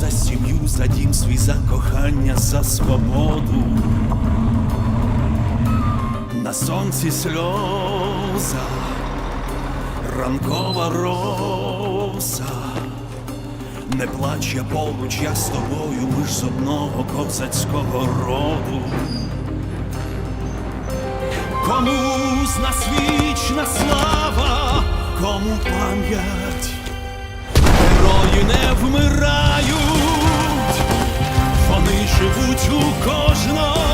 за сім'ю, за дім свій, за кохання, за свободу. На сонці сльоза, ранкова роса. Не плач я поруч, я з тобою, ж з одного козацького роду. Кому з нас вічна слава, кому пам'ять, герої не вмирають, живуть у кожному,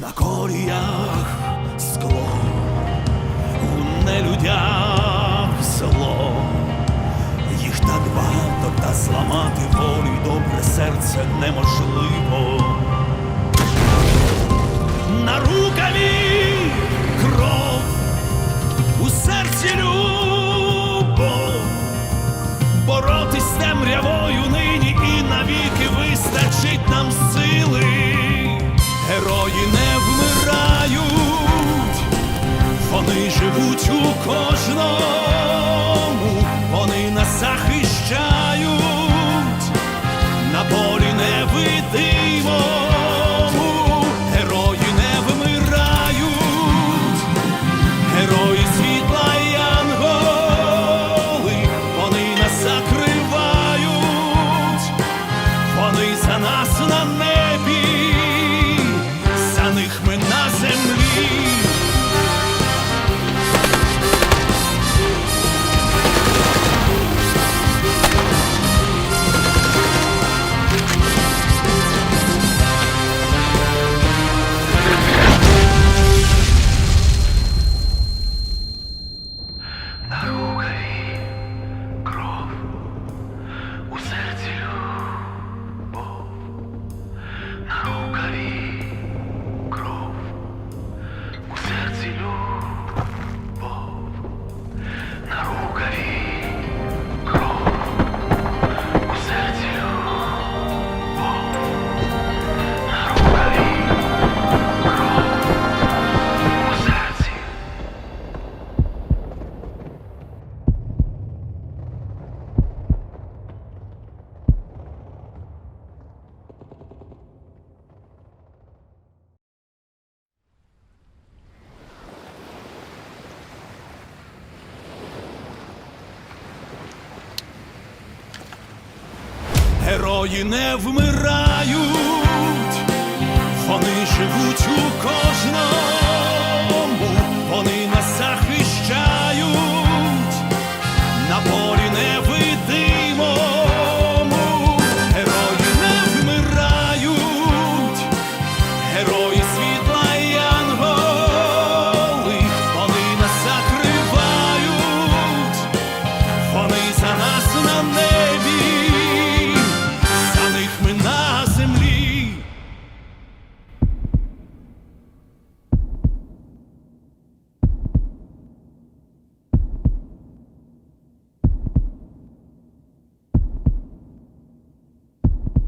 на коліях скло, у нелюдях зло. Їх так багато, та зламати волю добре серце неможливо. На рукаві кров, у серці любов, боротись темрявою нині і навіки вистачить нам сили. Вони за нас на небі, на Герої не вмирають, вони живуть у кожному,